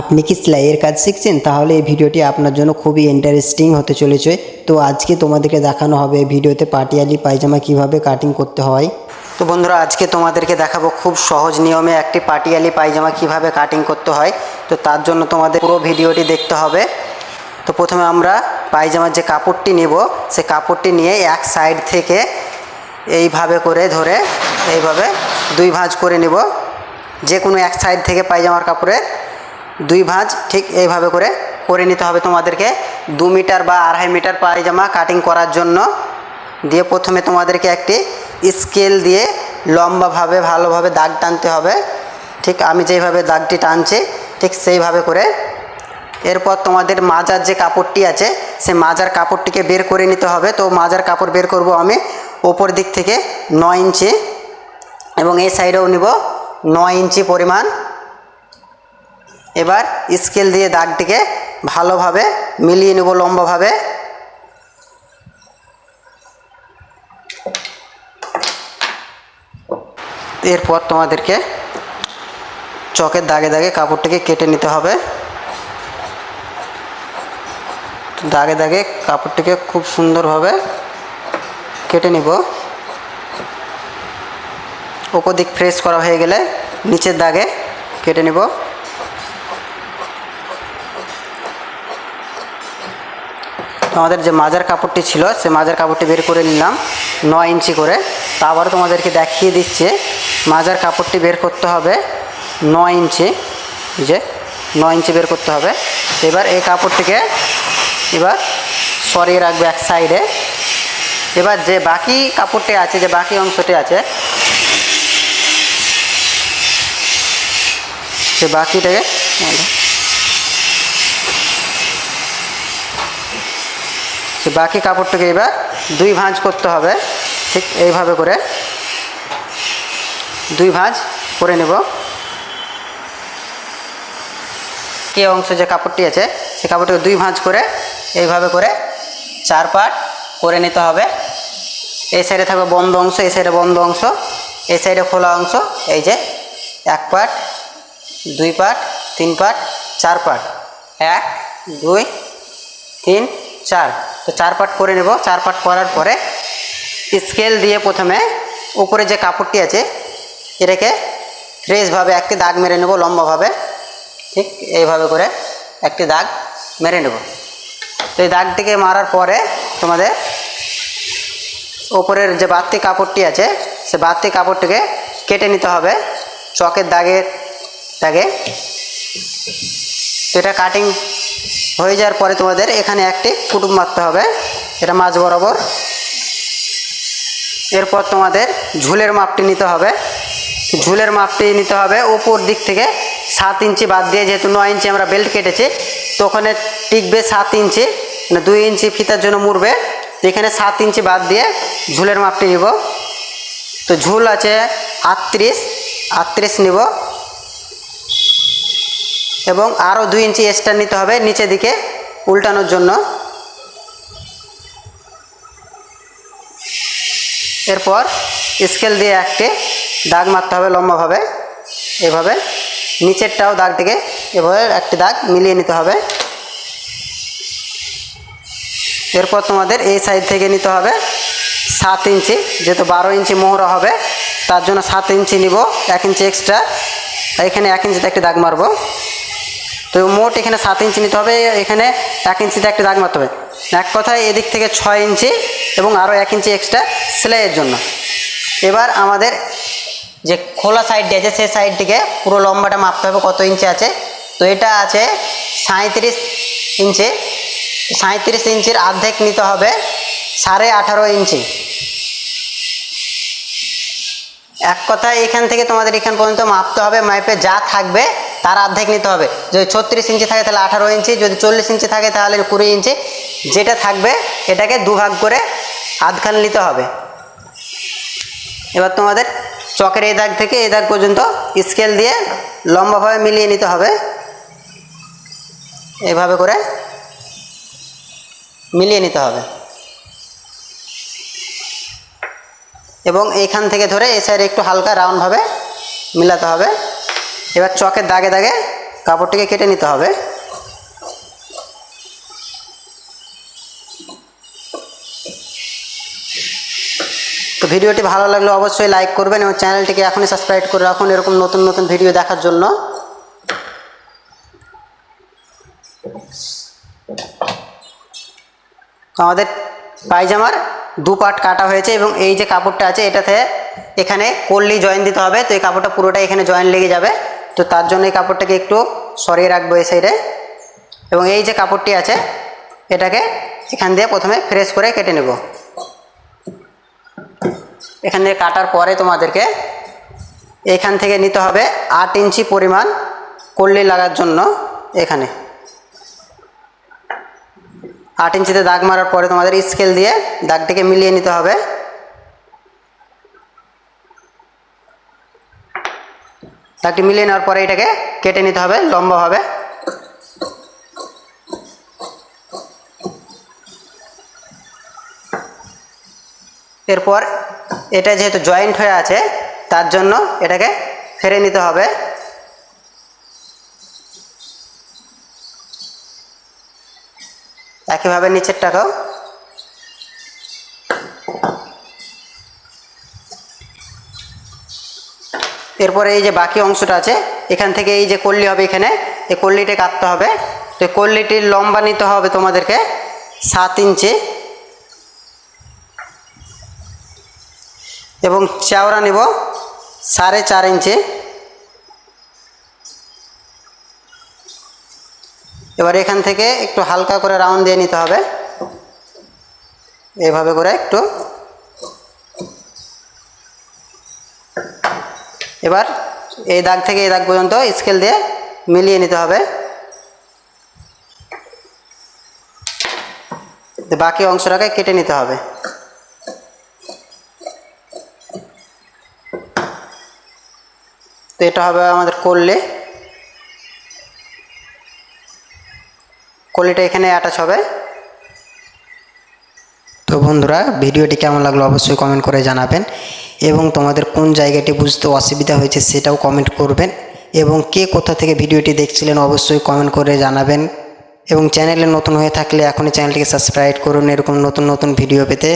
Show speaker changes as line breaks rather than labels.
আপনি কি সেলাইয়ের কাজ শিখছেন? তাহলে এই ভিডিওটি আপনার জন্য খুবই ইন্টারেস্টিং হতে চলেছে। তো আজকে তোমাদেরকে দেখানো হবে ভিডিওতে পাটিয়ালি পায়জামা কীভাবে কাটিং করতে হয়। তো বন্ধুরা, আজকে তোমাদেরকে দেখাবো খুব সহজ নিয়মে একটি পাটিয়ালি পায়জামা কীভাবে কাটিং করতে হয়। তো তার জন্য তোমাদের পুরো ভিডিওটি দেখতে হবে। তো প্রথমে আমরা পায়জামার যে কাপড়টি নেব, সে কাপড়টি নিয়ে এক সাইড থেকে এইভাবে করে ধরে এইভাবে দুই ভাঁজ করে নেব। যে কোনো এক সাইড থেকে পায়জামার কাপড়ের দুই ভাঁজ ঠিক এইভাবে করে করে নিতে হবে তোমাদেরকে দু মিটার বা আড়াই মিটার পায়জামা কাটিং করার জন্য। দিয়ে প্রথমে তোমাদেরকে একটি স্কেল দিয়ে লম্বাভাবে, ভালোভাবে দাগ টানতে হবে। ঠিক আমি যেইভাবে দাগটি টানছি, ঠিক সেইভাবে করে। এরপর তোমাদের মাজার যে কাপড়টি আছে সে মাজার কাপড়টিকে বের করে নিতে হবে। তো মাজার কাপড় বের করব আমি ওপর দিক থেকে নয় ইঞ্চি এবং এই সাইডেও নিব নয় ইঞ্চি পরিমাণ। এবার স্কেল দিয়ে দাগটিকে ভালোভাবে মিলিয়ে নেব লম্বাভাবে। এরপর তোমাদেরকে চকের দাগে দাগে কাপড়টিকে কেটে নিতে হবে। দাগে দাগে কাপড়টিকে খুব সুন্দরভাবে কেটে নিব। ওপর দিক ফ্রেশ করা হয়ে গেলে নিচের দাগে কেটে নিব। আমাদের যে মাজার কাপড়টি ছিল, সে মাজার কাপড়টি বের করে নিলাম নয় ইঞ্চি করে। তা আবার তোমাদেরকে দেখিয়ে দিচ্ছে, মাজার কাপড়টি বের করতে হবে নয় ইঞ্চি। যে, নয় ইঞ্চি বের করতে হবে। এবার এই কাপড়টিকে এবার সরিয়ে রাখবে এক সাইডে। এবার যে বাকি কাপড়টি আছে, যে বাকি অংশটি আছে, সে বাকিটাকে বাকি কাপড়টাকে এবার দুই ভাঁজ করতে হবে। ঠিক এইভাবে করে দুই ভাঁজ করে নেব। কে অংশ যে কাপড়টি আছে, সে কাপড়টাকে দুই ভাঁজ করে এইভাবে করে চার পাট করে নিতে হবে। এই সাইডে থাকবে বন্ধ অংশ, এই সাইডে বন্ধ অংশ, এই সাইডে খোলা অংশ, এই যে এক পাট, দুই পাট, তিন পাট, চার পাট। এক, দুই, তিন চার। তো চার পাট করে নেব। চার পাট করার পরে স্কেল দিয়ে প্রথমে উপরে যে কাপড়টি আছে, এটাকে ফ্রেশভাবে একটি দাগ মেরে নেব, লম্বাভাবে। ঠিক এইভাবে করে একটি দাগ মেরে নেব। তো এই দাগটিকে মারার পরে তোমাদের ওপরের যে বাড়তি কাপড়টি আছে, সে বাড়তি কাপড়টিকে কেটে নিতে হবে চকের দাগের দাগে। তো এটা কাটিং হয়ে যাওয়ার পরে তোমাদের এখানে একটি কুটুম মারতে হবে। এটা মাঝ বরাবর। এরপর তোমাদের ঝুলের মাপটি নিতে হবে। ঝুলের মাপটি নিতে হবে উপর দিক থেকে সাত ইঞ্চি বাদ দিয়ে যেহেতু নয় ইঞ্চি আমরা বেল্ট কেটেছি, তো ওখানে টিকবে সাত ইঞ্চি মানে দুই ইঞ্চি ফিতার জন্য মুড়বে। এখানে সাত ইঞ্চি বাদ দিয়ে ঝুলের মাপটি নিব। তো ঝুল আছে আটত্রিশ আটত্রিশ নিব। এবং আরও দুই ইঞ্চি এক্সট্রা নিতে হবে নিচের দিকে উল্টানোর জন্য। এরপর স্কেল দিয়ে একটি দাগ মারতে হবে লম্বাভাবে। এভাবে নিচেরটাও দাগ থেকে এভাবে একটি দাগ মিলিয়ে নিতে হবে। এরপর তোমাদের এই সাইড থেকে নিতে হবে সাত ইঞ্চি। যেহেতু বারো ইঞ্চি মোহরা হবে, তার জন্য সাত ইঞ্চি নিব, এক ইঞ্চি এক্সট্রা এখানে এক ইঞ্চিতে একটি দাগ মারবো। তো মোট এখানে সাত ইঞ্চি নিতে হবে, এখানে এক ইঞ্চিতে একটা দাগ মারতে হবে। এক কথায় এদিক থেকে ছয় ইঞ্চি এবং আরও এক ইঞ্চি এক্সট্রা সেলাইয়ের জন্য। এবার আমাদের যে খোলা সাইডটি আছে, সেই সাইডটিকে পুরো লম্বাটা মাপতে হবে, কত ইঞ্চি আছে? তো এটা আছে সাঁত্রিশ ইঞ্চি। সাঁত্রিশ ইঞ্চির অর্ধেক নিতে হবে সাড়ে আঠারো ইঞ্চি। এক কথায় এখান থেকে তোমাদের এখান পর্যন্ত মাপতে হবে, মাপে যা থাকবে তার অর্ধেক নিতে হবে। যদি ছত্রিশ ইঞ্চি থাকে তাহলে আঠারো ইঞ্চি, যদি চল্লিশ ইঞ্চি থাকে তাহলে কুড়ি ইঞ্চি। যেটা থাকবে এটাকে দুভাগ করে আধখান নিতে হবে। এবার তোমাদের চকের এই দাগ থেকে এই দাগ পর্যন্ত স্কেল দিয়ে লম্বাভাবে মিলিয়ে নিতে হবে। এভাবে করে মিলিয়ে নিতে হবে। এবং এইখান থেকে ধরে এই সাইডে একটু হালকা রাউন্ডভাবে মিলাতে হবে। এবার চকের দাগে দাগে কাপড়টিকে কেটে নিতে হবে। তো ভিডিওটি ভালো লাগলে অবশ্যই লাইক করবেন এবং চ্যানেলটিকে এখনই সাবস্ক্রাইব করে রাখুন এরকম নতুন নতুন ভিডিও দেখার জন্য। আমাদের পায়জামার দু পার্ট কাটা হয়েছে এবং এই যে কাপড়টা আছে, এটাতে এখানে কল্লি জয়েন দিতে হবে। তো এই কাপড়টা পুরোটা এখানে জয়েন লেগে যাবে। তো তার জন্য এই কাপড়টাকে একটু সরিয়ে রাখব এই সাইডে এবং এই যে কাপড়টি আছে, এটাকে এখান দিয়ে প্রথমে ফ্রেশ করে কেটে নেব। এখান থেকে কাটার পরে তোমাদেরকে এখান থেকে নিতে হবে আট ইঞ্চি পরিমাণ কল্লি লাগার জন্য এখানে। আট ইঞ্চিতে দাগ মারার পরে তোমাদের স্কেল দিয়ে দাগটিকে মিলিয়ে নিতে হবে। দাগটি মিলিয়ে নেওয়ার পরে এটাকে কেটে নিতে হবে লম্বাভাবে এরপর এটা যেহেতু জয়েন্ট হয়ে আছে, তার জন্য এটাকে ফেরে নিতে হবে। একইভাবে নিচের এরপরে এই যে বাকি অংশটা আছে, এখান থেকে এই যে কল্লি হবে এখানে, এই কল্লিটা কাটতে হবে। তো কল্লিটির লম্বা নিতে হবে তোমাদেরকে সাত ইঞ্চি। এবং চওড়া নিব সাড়ে চার ইঞ্চি। এবার এখান থেকে একটু হালকা করে রাউন্ড দিয়ে নিতে হবে। এভাবে করে একটু এবার এই দাগ থেকে এই দাগ পর্যন্ত স্কেল দিয়ে মিলিয়ে নিতে হবে। বাকি অংশটাকে কেটে নিতে হবে। তো এটা হবে আমাদের করলে। কলিটা এখানে অ্যাটাচ হবে। তো বন্ধুরা, ভিডিওটি কেমন লাগল অবশ্যই কমেন্ট করে জানাবেন। এবং তোমাদের কোন জায়গাটি বুঝতে অসুবিধা হয়েছে সেটাও কমেন্ট করবেন। এবং কে কোথা থেকে ভিডিওটি দেখছিলেন অবশ্যই কমেন্ট করে জানাবেন। এবং চ্যানেলে নতুন হয়ে থাকলে এখনই চ্যানেলটিকে সাবস্ক্রাইব করুন, এরকম নতুন নতুন ভিডিও পেতে।